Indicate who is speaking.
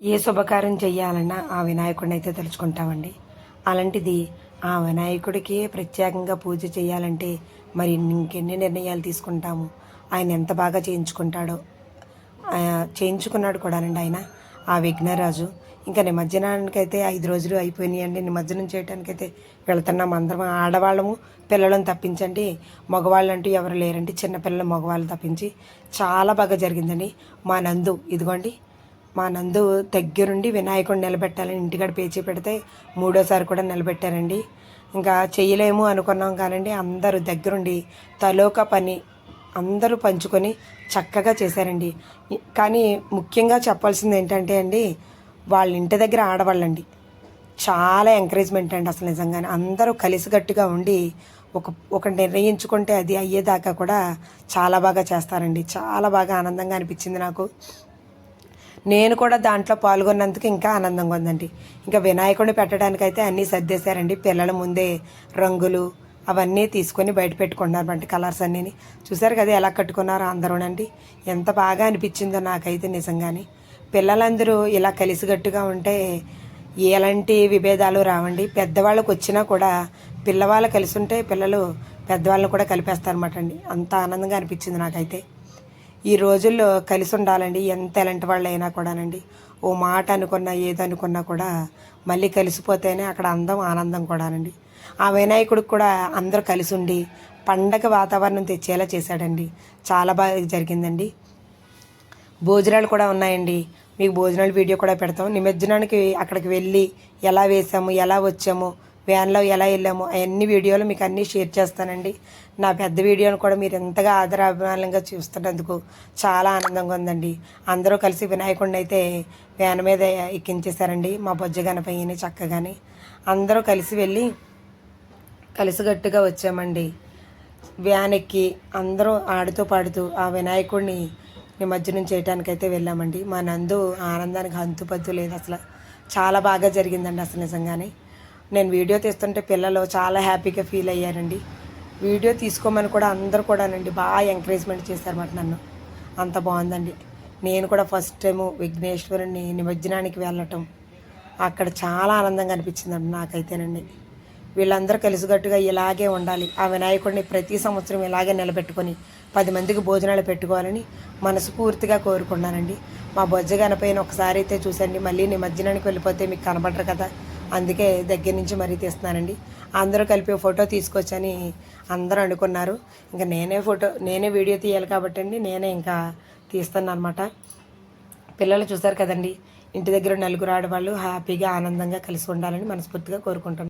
Speaker 1: ఏ శుభకార్యం చెయ్యాలన్నా ఆ వినాయకుడిని అయితే తలుచుకుంటామండి. అలాంటిది ఆ వినాయకుడికి ప్రత్యేకంగా పూజ చేయాలంటే మరి ఇంకెన్ని నిర్ణయాలు తీసుకుంటాము? ఆయన ఎంత బాగా చేయించుకుంటాడో చేయించుకున్నాడు కూడానండి ఆయన ఆ విఘ్నరాజు. ఇంకా నిమజ్జనానికైతే ఐదు రోజులు అయిపోయినాయండి. నిమజ్జనం చేయడానికైతే వెళ్తున్నాం అందరం. ఆడవాళ్ళము పిల్లలను తప్పించండి. మగవాళ్ళు అంటూ ఎవరు లేరండి. చిన్నపిల్లలు మగవాళ్ళు తప్పించి చాలా బాగా జరిగిందండి. మా నందు ఇదిగోండి మా నందు దగ్గరుండి వినాయకుడు నిలబెట్టాలని ఇంటికాడ పేచీ పెడితే మూడోసారి కూడా నిలబెట్టారండి. ఇంకా చెయ్యలేము అనుకున్నాం కానండి అందరూ దగ్గరుండి తలోక పని అందరూ పంచుకొని చక్కగా చేశారండి. కానీ ముఖ్యంగా చెప్పాల్సింది ఏంటంటే అండి వాళ్ళ ఇంటి దగ్గర ఆడవాళ్ళండి. చాలా ఎంకరేజ్మెంట్ అండి అసలు నిజంగానే. అందరూ కలిసికట్టుగా ఉండి ఒక ఒక నిర్ణయించుకుంటే అది అయ్యేదాకా కూడా చాలా బాగా చేస్తారండి. చాలా బాగా ఆనందంగా అనిపించింది నాకు. నేను కూడా దాంట్లో పాల్గొన్నందుకు ఇంకా ఆనందంగా ఉందండి. ఇంకా వినాయకుడిని పెట్టడానికైతే అన్నీ సర్దేశారండి. పిల్లల ముందే రంగులు అవన్నీ తీసుకొని బయట పెట్టుకున్నారు అంటే కలర్స్ అన్నీ చూసారు కదా ఎలా కట్టుకున్నారో అందరూనండి. ఎంత బాగా అనిపించిందో నాకైతే నిజంగానే. పిల్లలందరూ ఇలా కలిసికట్టుగా ఉంటే ఎలాంటి విభేదాలు రావండి. పెద్దవాళ్ళకి వచ్చినా కూడా పిల్లవాళ్ళు కలిసి ఉంటే పిల్లలు పెద్దవాళ్ళని కూడా కలిపేస్తారన్నమాట అండి. అంత ఆనందంగా అనిపించింది నాకైతే. ఈ రోజుల్లో కలిసి ఉండాలండి ఎంత ఎలాంటి వాళ్ళు అయినా కూడానండి. ఓ మాట అనుకున్నా ఏదనుకున్నా కూడా మళ్ళీ కలిసిపోతేనే అక్కడ అందం ఆనందం కూడానండి. ఆ వినాయకుడికి కూడా అందరూ కలిసి ఉండి పండగ వాతావరణం తెచ్చేలా చేశాడండి. చాలా బాగా జరిగిందండి. భోజనాలు కూడా ఉన్నాయండి. మీకు భోజనాలు వీడియో కూడా పెడతాం. నిమజ్జనానికి అక్కడికి వెళ్ళి ఎలా వేసాము ఎలా వచ్చాము వ్యాన్లో ఎలా వెళ్ళాము అవన్నీ వీడియోలు మీకు అన్నీ షేర్ చేస్తానండి. నా పెద్ద వీడియోను కూడా మీరు ఎంతగా ఆదరాభిమానంగా చూస్తున్నందుకు చాలా ఆనందంగా ఉందండి. అందరూ కలిసి వినాయకుడిని అయితే వ్యాన్ మీద ఎక్కించేశారండి మా బొజ్జ గణపయ్యని చక్కగాని. అందరూ కలిసి వెళ్ళి కలిసిగట్టుగా వచ్చామండి. వ్యాన్ ఎక్కి అందరూ ఆడుతూ పాడుతూ ఆ వినాయకుడిని నిమజ్జనం చేయడానికైతే వెళ్ళామండి. మా నందు ఆనందానికి అంతుపద్దు లేదు అసలు. చాలా బాగా జరిగిందండి అసలు నిజంగానే. నేను వీడియో తీస్తుంటే పిల్లలు చాలా హ్యాపీగా ఫీల్ అయ్యారండి. వీడియో తీసుకోమని కూడా అందరూ కూడానండి బాగా ఎంకరేజ్మెంట్ చేశారన్నమాట నన్ను. అంత బాగుందండి. నేను కూడా ఫస్ట్ టైము విఘ్నేశ్వరుని నిమజ్జనానికి వెళ్ళటం అక్కడ చాలా ఆనందంగా అనిపించిందండి నాకైతేనండి. వీళ్ళందరూ కలిసికట్టుగా ఇలాగే ఉండాలి. ఆ వినాయకుడిని ప్రతి సంవత్సరం ఇలాగే నిలబెట్టుకొని పది మందికి భోజనాలు పెట్టుకోవాలని మనస్ఫూర్తిగా కోరుకున్నానండి. మా బొజ్జ గణపైన ఒకసారి అయితే చూసండి. మళ్ళీ నిమజ్జనానికి వెళ్ళిపోతే మీకు కనబడరు కదా. అందుకే దగ్గర నుంచి మరీ తీస్తున్నానండి అందరూ కలిపి ఫోటో తీసుకొచ్చని అందరూ అనుకున్నారు. ఇంకా నేనే ఫోటో నేనే వీడియో తీయాలి కాబట్టి అండి నేనే ఇంకా తీస్తాను అనమాట పిల్లలు చూసారు కదండి ఇంటి దగ్గర నలుగురు ఆడవాళ్ళు హ్యాపీగా ఆనందంగా కలిసి ఉండాలని మనస్ఫూర్తిగా కోరుకుంటున్నాను